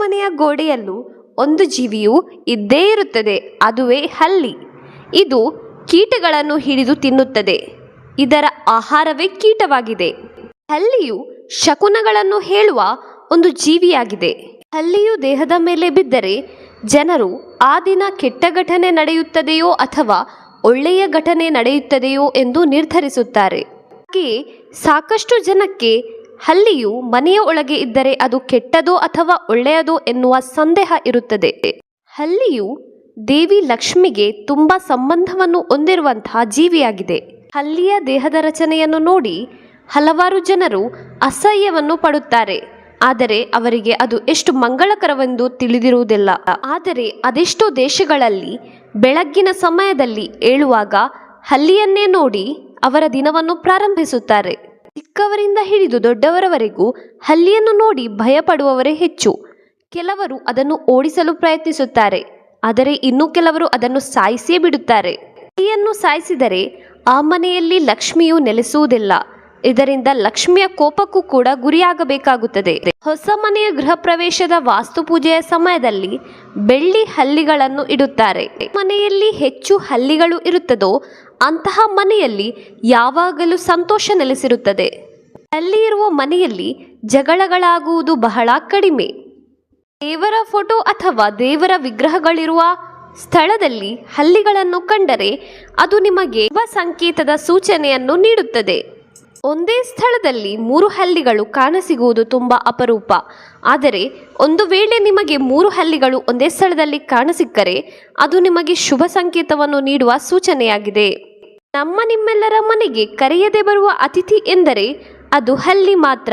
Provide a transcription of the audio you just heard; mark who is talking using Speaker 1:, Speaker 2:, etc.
Speaker 1: ಮನೆಯ ಗೋಡೆಯಲ್ಲೂ ಒಂದು ಜೀವಿಯು ಇದ್ದೇ ಇರುತ್ತದೆ, ಅದುವೇ ಹಲ್ಲಿ. ಇದು ಕೀಟಗಳನ್ನು ಹಿಡಿದು ತಿನ್ನುತ್ತದೆ. ಇದರ ಆಹಾರವೇ ಕೀಟವಾಗಿದೆ. ಹಲ್ಲಿಯು ಶಕುನಗಳನ್ನು ಹೇಳುವ ಒಂದು ಜೀವಿಯಾಗಿದೆ. ಹಲ್ಲಿಯು ದೇಹದ ಮೇಲೆ ಬಿದ್ದರೆ ಜನರು ಆ ದಿನ ಕೆಟ್ಟ ಘಟನೆ ನಡೆಯುತ್ತದೆಯೋ ಅಥವಾ ಒಳ್ಳೆಯ ಘಟನೆ ನಡೆಯುತ್ತದೆಯೋ ಎಂದು ನಿರ್ಧರಿಸುತ್ತಾರೆ. ಹಾಗೆಯೇ ಸಾಕಷ್ಟು ಜನಕ್ಕೆ ಹಲ್ಲಿಯು ಮನೆಯ ಒಳಗೆ ಇದ್ದರೆ ಅದು ಕೆಟ್ಟದೋ ಅಥವಾ ಒಳ್ಳೆಯದೋ ಎನ್ನುವ ಸಂದೇಹ ಇರುತ್ತದೆ. ಹಲ್ಲಿಯು ದೇವಿ ಲಕ್ಷ್ಮಿಗೆ ತುಂಬ ಸಂಬಂಧವನ್ನು ಹೊಂದಿರುವಂತಹ ಜೀವಿಯಾಗಿದೆ. ಹಲ್ಲಿಯ ದೇಹದ ರಚನೆಯನ್ನು ನೋಡಿ ಹಲವಾರು ಜನರು ಅಸಹ್ಯವನ್ನು ಪಡುತ್ತಾರೆ. ಆದರೆ ಅವರಿಗೆ ಅದು ಎಷ್ಟು ಮಂಗಳಕರವೆಂದು ತಿಳಿದಿರುವುದಿಲ್ಲ. ಆದರೆ ಅದೆಷ್ಟೋ ದೇಶಗಳಲ್ಲಿ ಬೆಳಗ್ಗಿನ ಸಮಯದಲ್ಲಿ ಏಳುವಾಗ ಹಲ್ಲಿಯನ್ನೇ ನೋಡಿ ಅವರ ದಿನವನ್ನು ಪ್ರಾರಂಭಿಸುತ್ತಾರೆ. ಚಿಕ್ಕವರಿಂದ ಹಿಡಿದು ದೊಡ್ಡವರವರೆಗೂ ಹಲ್ಲಿಯನ್ನು ನೋಡಿ ಭಯಪಡುವವರೇ ಹೆಚ್ಚು. ಕೆಲವರು ಅದನ್ನು ಓಡಿಸಲು ಪ್ರಯತ್ನಿಸುತ್ತಾರೆ, ಆದರೆ ಇನ್ನು ಕೆಲವರು ಅದನ್ನು ಸಾಯಿಸಿಯೇ ಬಿಡುತ್ತಾರೆ. ಹಲ್ಲಿಯನ್ನು ಸಾಯಿಸಿದರೆ ಆ ಮನೆಯಲ್ಲಿ ಲಕ್ಷ್ಮಿಯು ನೆಲೆಸುವುದಿಲ್ಲ. ಇದರಿಂದ ಲಕ್ಷ್ಮಿಯ ಕೋಪಕ್ಕೂ ಕೂಡ ಗುರಿಯಾಗಬೇಕಾಗುತ್ತದೆ. ಹೊಸ ಮನೆಯ ಗೃಹ ಪ್ರವೇಶದ ವಾಸ್ತು ಪೂಜೆಯ ಸಮಯದಲ್ಲಿ ಬೆಳ್ಳಿ ಹಲ್ಲಿಗಳನ್ನು ಇಡುತ್ತಾರೆ. ಮನೆಯಲ್ಲಿ ಹೆಚ್ಚು ಹಲ್ಲಿಗಳು ಇರುತ್ತದೋ ಅಂತಹ ಮನೆಯಲ್ಲಿ ಯಾವಾಗಲೂ ಸಂತೋಷ ನೆಲೆಸಿರುತ್ತದೆ. ಹಲ್ಲಿ ಇರುವ ಮನೆಯಲ್ಲಿ ಜಗಳಗಳಾಗುವುದು ಬಹಳ ಕಡಿಮೆ. ದೇವರ ಫೋಟೋ ಅಥವಾ ದೇವರ ವಿಗ್ರಹಗಳಿರುವ ಸ್ಥಳದಲ್ಲಿ ಹಲ್ಲಿಗಳನ್ನು ಕಂಡರೆ ಅದು ನಿಮಗೆ ಸಂಕೇತದ ಸೂಚನೆಯನ್ನು ನೀಡುತ್ತದೆ. ಒಂದೇ ಸ್ಥಳದಲ್ಲಿ ಮೂರು ಹಲ್ಲಿಗಳು ಕಾಣಸಿಗುವುದು ತುಂಬ ಅಪರೂಪ. ಆದರೆ, ಒಂದು ವೇಳೆ ನಿಮಗೆ ಮೂರು ಹಲ್ಲಿಗಳು ಒಂದೇ ಸ್ಥಳದಲ್ಲಿ ಕಾಣಸಿಕ್ಕರೆ, ಅದು ನಿಮಗೆ ಶುಭ ಸಂಕೇತವನ್ನು ನೀಡುವ ಸೂಚನೆಯಾಗಿದೆ. ನಮ್ಮ ನಿಮ್ಮೆಲ್ಲರ ಮನೆಗೆ ಕರೆಯದೆ ಬರುವ ಅತಿಥಿ ಎಂದರೆ ಅದು ಹಲ್ಲಿ ಮಾತ್ರ.